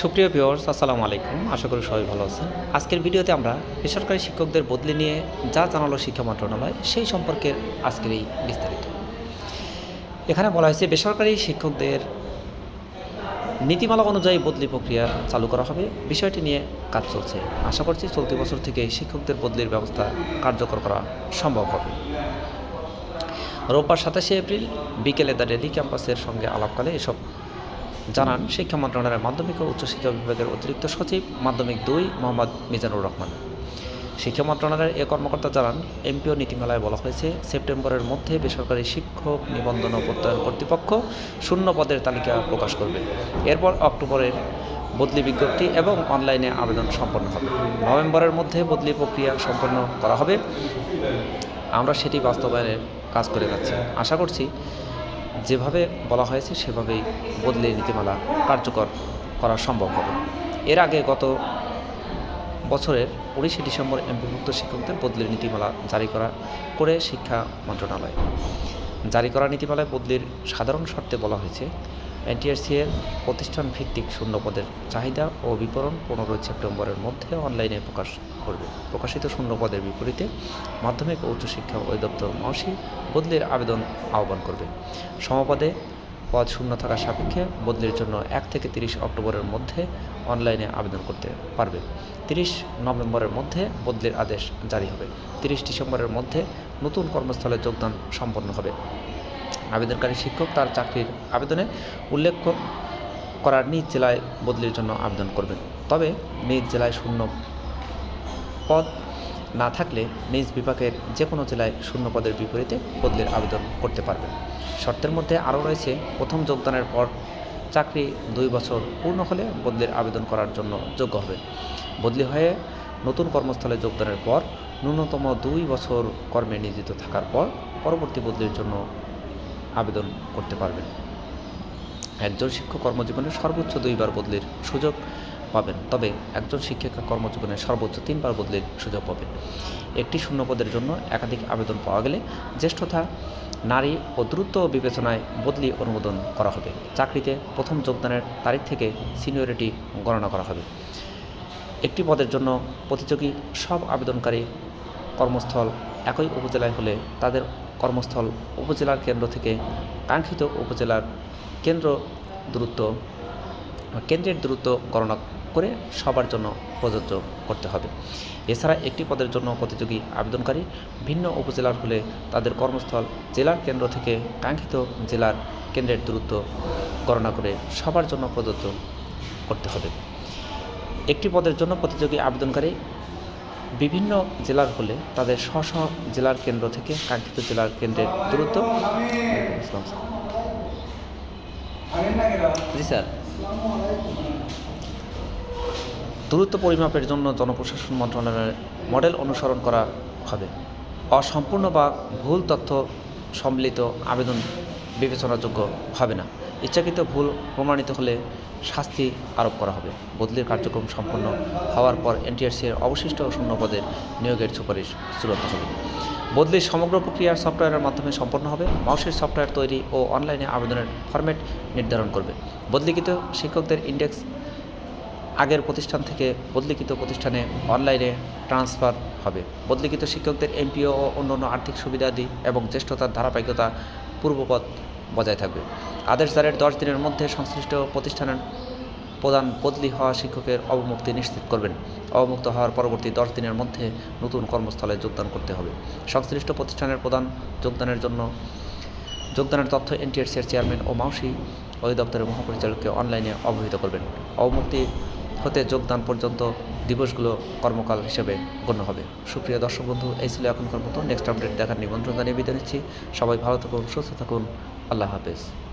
সুপ্রিয় ভিউয়ার্স, আসসালামু আলাইকুম। আশা করি সবাই ভালো আছেন। আজকের ভিডিওতে আমরা বেসরকারি শিক্ষকদের বদলি নিয়ে যা জানালো শিক্ষা মন্ত্রণালয়, সেই সম্পর্কে আজকের এই বিস্তারিত। এখানে বলা হয়েছে, বেসরকারি শিক্ষকদের নীতিমালা অনুযায়ী বদলি প্রক্রিয়া চালু করা হবে। বিষয়টি নিয়ে কাজ চলছে। আশা করছি চলতি বছর থেকে শিক্ষকদের বদলির ব্যবস্থা কার্যকর করা সম্ভব হবে। রোববার সাতাশে এপ্রিল বিকেলে দ্য ডেলি ক্যাম্পাসের সঙ্গে আলাপকালে এসব জানান শিক্ষা মন্ত্রণালয়ের মাধ্যমিক ও উচ্চশিক্ষা বিভাগের অতিরিক্ত সচিব মাধ্যমিক দুই মোহাম্মদ মিজানুর রহমান। শিক্ষা মন্ত্রণালয়ের এ কর্মকর্তা জানান, এমপিও নীতিমালায় বলা হয়েছে, সেপ্টেম্বরের মধ্যে বেসরকারি শিক্ষক নিবন্ধন ও প্রত্যয়ন কর্তৃপক্ষ শূন্য পদের তালিকা প্রকাশ করবে। এরপর অক্টোবরের বদলি বিজ্ঞপ্তি এবং অনলাইনে আবেদন সম্পন্ন হবে। নভেম্বরের মধ্যে বদলি প্রক্রিয়া সম্পন্ন করা হবে। আমরা সেটি বাস্তবায়নের কাজ করে যাচ্ছি। আশা করছি যেভাবে বলা হয়েছে, সেভাবেই বদলে নীতিমালা কার্যকর করা সম্ভব হবে। এর আগে গত বছরের উনিশে ডিসেম্বর এমপিভুক্ত শিক্ষকদের বদলির নীতিমালা জারি করা করে শিক্ষা মন্ত্রণালয়। জারি করা নীতিমালায় বদলির সাধারণ শর্তে বলা হয়েছে, এনটিআরসি এর প্রতিষ্ঠান ভিত্তিক শূন্য পদের চাহিদা ও বিতরণ পনেরোই সেপ্টেম্বরের মধ্যে অনলাইনে প্রকাশ করবে। প্রকাশিত শূন্য পদের বিপরীতে মাধ্যমিক ও উচ্চশিক্ষা অধিদপ্তর মাসি বদলির আবেদন আহ্বান করবে। সমপদে পদ শূন্য থাকার সাপেক্ষে বদলির জন্য এক থেকে তিরিশ অক্টোবরের মধ্যে অনলাইনে আবেদন করতে পারবে। তিরিশ নভেম্বরের মধ্যে বদলির আদেশ জারি হবে। তিরিশ ডিসেম্বরের মধ্যে নতুন কর্মস্থলে যোগদান সম্পন্ন হবে। আবেদনকারী শিক্ষক তার চাকরির আবেদনে উল্লেখ করার নিজ জেলায় বদলির জন্য আবেদন করবেন। তবে নিজ জেলায় শূন্য পদ না থাকলে নিজ বিভাগের যে কোনো জেলায় শূন্য পদের বিপরীতে বদলির আবেদন করতে পারবেন। শর্তের মধ্যে আরও রয়েছে, প্রথম যোগদানের পর চাকরি দুই বছর পূর্ণ হলে বদলির আবেদন করার জন্য যোগ্য হবে বদলি হয়ে নতুন কর্মস্থলে যোগদানের পর ন্যূনতম দুই বছর কর্মে নিয়োজিত থাকার পর পরবর্তী বদলির জন্য আবেদন করতে পারবেন। একজন শিক্ষক কর্মজীবনে সর্বোচ্চ দুইবার বদলির সুযোগ পাবেন। তবে একজন শিক্ষিকা কর্মজীবনে সর্বোচ্চ তিনবার বদলির সুযোগ পাবেন। একটি শূন্য পদের জন্য একাধিক আবেদন পাওয়া গেলে জ্যেষ্ঠতা, নারী ও দ্রুত বিবেচনায় বদলি অনুমোদন করা হবে। চাকরিতে প্রথম যোগদানের তারিখ থেকে সিনিয়রিটি গণনা করা হবে। একটি পদের জন্য প্রতিযোগী সব আবেদনকারী কর্মস্থল একই উপজেলায় হলে তাদের কর্মস্থল উপজেলার কেন্দ্র থেকে কাঙ্ক্ষিত উপজেলার কেন্দ্র দূরত্ব, কেন্দ্রের দূরত্ব গণনা করে সবার জন্য প্রযোজ্য করতে হবে। এছাড়া একটি পদের জন্য প্রতিযোগী আবেদনকারী ভিন্ন উপজেলার হলে তাদের কর্মস্থল জেলার কেন্দ্র থেকে কাঙ্ক্ষিত জেলার কেন্দ্রের দূরত্ব গণনা করে সবার জন্য প্রযোজ্য করতে হবে। একটি পদের জন্য প্রতিযোগী আবেদনকারী বিভিন্ন জেলার হলে তাদের স্ব স্ব জেলার কেন্দ্র থেকে কাঙ্ক্ষিত জেলার কেন্দ্রের দূরত্ব জি স্যার। দূরত্ব পরিমাপের জন্য জনপ্রশাসন মন্ত্রণালয়ের মডেল অনুসরণ করা হবে। অসম্পূর্ণ বা ভুল তথ্য সম্মিলিত আবেদন বিবেচনাযোগ্য হবে না। ইচ্ছাকৃত ভুল প্রমাণিত হলে শাস্তি আরোপ করা হবে। বদলির কার্যক্রম সম্পন্ন হওয়ার পর এনটিআরসি এর অবশিষ্ট শূন্য পদের নিয়োগের সুপারিশ চূড়ান্ত হবে। বদলির সমগ্র প্রক্রিয়া সফটওয়্যারের মাধ্যমে সম্পন্ন হবে। মাউসের সফটওয়্যার তৈরি ও অনলাইনে আবেদনের ফরম্যাট নির্ধারণ করবে। বদলিকৃত শিক্ষকদের ইন্ডেক্স আগের প্রতিষ্ঠান থেকে বদলিকৃত প্রতিষ্ঠানে অনলাইনে ট্রান্সফার হবে। বদলিকৃত শিক্ষকদের এমপিও ও অন্যান্য আর্থিক সুবিধাদি এবং জ্যেষ্ঠতার ধারাবাহিকতা পূর্বপদ বজায় থাকবে। আদেশ জারির দশ দিনের মধ্যে সংশ্লিষ্ট প্রতিষ্ঠানের প্রধান বদলি হওয়া শিক্ষকের অবমুক্তি নিশ্চিত করবেন। অবমুক্ত হওয়ার পরবর্তী দশ দিনের মধ্যে নতুন কর্মস্থলে যোগদান করতে হবে। সংশ্লিষ্ট প্রতিষ্ঠানের প্রধান যোগদানের জন্য যোগদানের তথ্য এনটিআরসি এর চেয়ারম্যান ও মাউসি অধিদপ্তরের মহাপরিচালককে অনলাইনে অবহিত করবেন। অবমুক্তি হতে যোগদান পর্যন্ত দিবসগুলো কর্মকাল হিসেবে গণ্য হবে। সুপ্রিয় দর্শক বন্ধু, এই ছিল এখনকার মতো। নেক্সট আপডেট দেখার নিমন্ত্রণ জানিয়ে বিদায় নিচ্ছি। সবাই ভালো থাকুন, সুস্থ থাকুন। আল্লাহ হাফেজ।